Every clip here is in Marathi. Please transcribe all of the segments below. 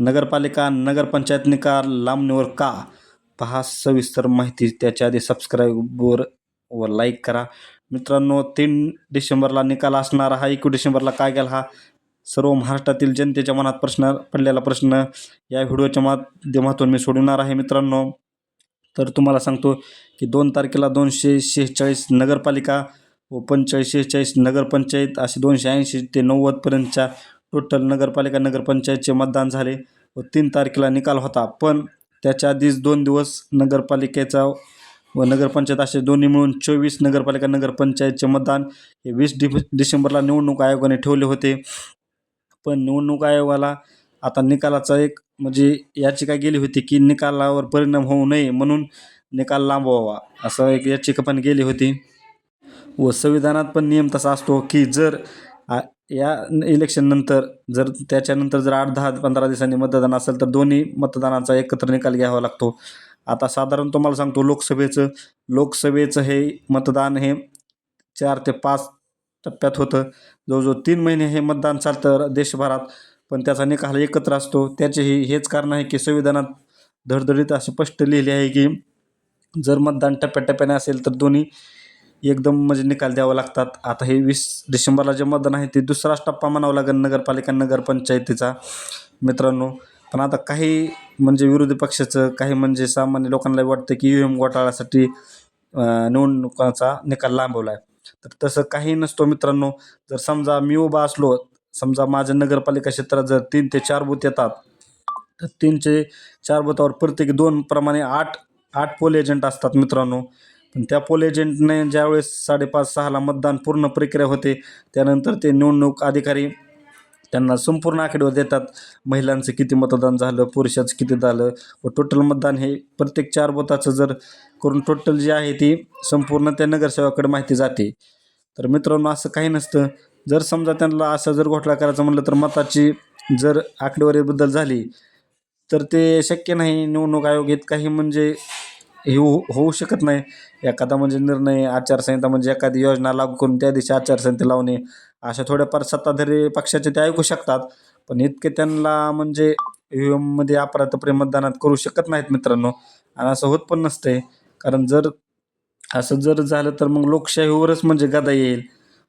नगरपालिका नगरपंचायत निकाल लांबणीवर का? पहा सविस्तर माहिती. त्याच्या आधी सबस्क्राईबवर व लाईक करा. मित्रांनो तीन डिसेंबरला निकाल असणार. हा एकवीस डिसेंबरला काय गेला हा? सर्व महाराष्ट्रातील जनतेच्या मनात प्रश्न पडलेला प्रश्न. या व्हिडिओच्या माध्यमातून मी सोडवणार आहे मित्रांनो. तर तुम्हाला सांगतो की दोन तारखेला दोनशे शेहेचाळीस नगरपालिका व पंचेचाळीस शेहेचाळीस नगरपंचायत असे दोनशे ऐंशी ते नव्वदपर्यंतच्या टोटल नगरपालिका नगरपंचायतचे मतदान झाले व तीन तारखेला निकाल होता. पण त्याच्या आधीच दोन दिवस नगरपालिकेचा व नगरपंचायत असे दोन्ही मिळून चोवीस नगरपालिका नगरपंचायतचे मतदान हे वीस डि डिसेंबरला निवडणूक आयोगाने ठेवले होते. पण निवडणूक आयोगाला आता निकालाचा एक म्हणजे याचिका गेली होती की निकालावर परिणाम होऊ नये म्हणून निकाल लांबवावा असं एक याचिका पण गेली होती. व संविधानात पण नियम तसा असतो की जर आ- या इलेक्शननंतर जर त्याच्यानंतर जर आठ दहा पंधरा दिवसांनी मतदान असेल तर दोन्ही मतदानाचा एकत्र निकाल घ्यावा लागतो. आता साधारण तुम्हाला सांगतो लोकसभेचं लोकसभेचं हे मतदान हे चार ते पाच टप्प्यात होतं. जवळजवळ तीन महिने हे मतदान चालतं देशभरात. पण त्याचा निकाल एकत्र असतो. त्याचेही हेच कारण आहे की संविधानात धडधडीत असे स्पष्ट लिहिले आहे की जर मतदान टप्प्याटप्प्याने असेल तर दोन्ही एकदम म्हणजे निकाल द्यावं लागतात. आता हे वीस डिसेंबरला जे मतदान आहे ते दुसराच टप्पा म्हणावं लागेल नगरपालिका नगरपंचायतीचा मित्रांनो पण आता काही म्हणजे विरोधी पक्षाचं काही म्हणजे सामान्य लोकांना वाटतं की यू एम घोटाळ्यासाठी निवडणुकांचा निवडणुकाचा निकाल लांबवला आहे तर तसं काही नसतो मित्रांनो. जर समजा मी उभा असलो समजा माझ्या नगरपालिका क्षेत्रात जर तीन ते चार बूथ येतात तर तीनचे चार बुथावर प्रत्येकी दोन प्रमाणे आठ आठ पोल एजंट असतात मित्रांनो. पण त्या पोल एजंटने ज्यावेळेस साडेपाच सहाला मतदान पूर्ण प्रक्रिया होते त्यानंतर ते निवडणूक अधिकारी त्यांना संपूर्ण आकडेवर देतात. महिलांचं किती मतदान झालं पुरुषाचं किती झालं व टोटल मतदान हे प्रत्येक चार बोताचं जर करून टोटल जी आहे ती संपूर्ण त्या नगरसेवाकडे माहिती जाते. तर मित्रांनो असं काही नसतं. जर समजा त्यांना असं जर घोटाळा करायचा म्हटलं तर मताची जर आकडेवारीबद्दल झाली तर ते शक्य नाही. निवडणूक आयोग इतकाही म्हणजे हे होऊ शकत नाही. एखादा म्हणजे निर्णय आचारसंहिता म्हणजे एखादी योजना लागू करून त्या दिवशी आचारसंहिता लावणे अशा थोड्याफार सत्ताधारी पक्षाचे ते ऐकू शकतात. पण इतके त्यांना म्हणजे यू एममध्ये अपराधप्रेम मतदानात करू शकत नाहीत मित्रांनो. आणि असं होत पण नसते कारण जर असं जर झालं तर मग लोकशाहीवरच म्हणजे गदा येईल.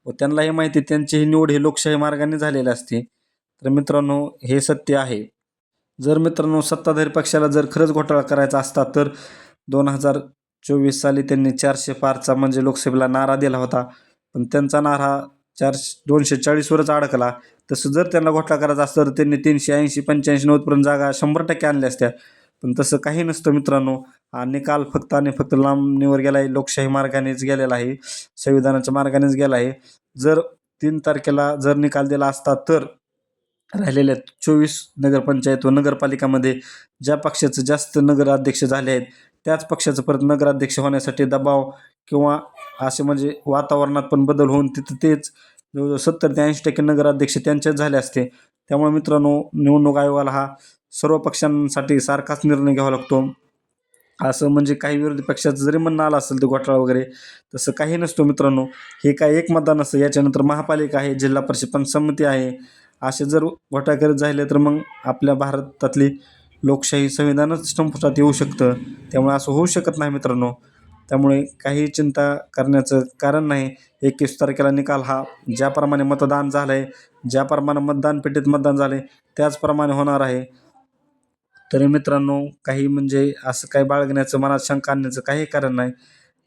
व त्यांनाही माहिती त्यांची ही निवड ही लोकशाही मार्गाने झालेली असते. तर मित्रांनो हे सत्य आहे. जर मित्रांनो सत्ताधारी पक्षाला जर खरंच घोटाळा करायचा असता तर दोन हजार चोवीस साली त्यांनी चारशे पारचा म्हणजे लोकसभेला नारा दिला होता. पण त्यांचा नारा चारशे दोनशे चाळीसवरच अडकला. तसं जर त्यांना घोटाळा करायचा असतं तर त्यांनी तीनशे ऐंशी पंच्याऐंशी नव्वदपर्यंत जागा शंभर टक्के आणल्या असत्या. पण तसं काही नसतं मित्रांनो. हा निकाल फक्त आणि फक्त लांबणीवर गेला आहे लोकशाही मार्गानेच गेलेला आहे संविधानाच्या मार्गानेच गेला आहे. जर तीन तारखेला जर निकाल दिला असता तर राहिलेल्या चोवीस नगरपंचायत व नगरपालिकामध्ये ज्या पक्षाचं जास्त नगराध्यक्ष झाले आहेत त्याच पक्षाचं परत नगराध्यक्ष होण्यासाठी दबाव किंवा असे म्हणजे वातावरणात पण बदल होऊन तिथं तेच जवळजवळ सत्तर ते ऐंशी टक्के नगराध्यक्ष त्यांचेच झाले असते. त्यामुळे मित्रांनो निवडणूक आयोगाला हा सर्व पक्षांसाठी सारखाच निर्णय घ्यावा लागतो. असं म्हणजे काही विरोधी पक्षाचं जरी म्हणणं आलं असेल ते घोटाळा वगैरे तसं काही नसतो मित्रांनो. हे काय एक मतदान नसतं याच्यानंतर महापालिका आहे जिल्हा परिषद संमती आहे. असे जर घोटाळा करत झाले तर मग आपल्या भारतातली लोकशाही संविधानच संपुष्टात येऊ शकतं. त्यामुळे असं होऊ शकत नाही मित्रांनो. त्यामुळे काही चिंता करण्याचं कारण नाही. एकवीस तारखेला निकाल हा ज्याप्रमाणे मतदान झालं आहे ज्याप्रमाणे मतदान पेटीत मतदान झालं आहे त्याचप्रमाणे होणार आहे. तरी मित्रांनो काही म्हणजे असं काही बाळगण्याचं मनात शंका आणण्याचं काही कारण नाही.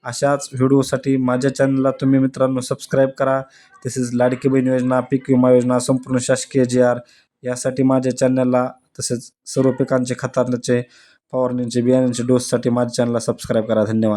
अशाच व्हिडिओसाठी माझ्या चॅनलला तुम्ही मित्रांनो सबस्क्राईब करा. तसेच लाडकी बहीण योजना पीक विमा योजना संपूर्ण शासकीय जी आर यासाठी माझ्या चॅनलला तसेच सर्व पिकांचे खतांचे फवारणीचे बियाण्यांचे डोससाठी माझ्या चॅनलला सबस्क्राईब करा. धन्यवाद.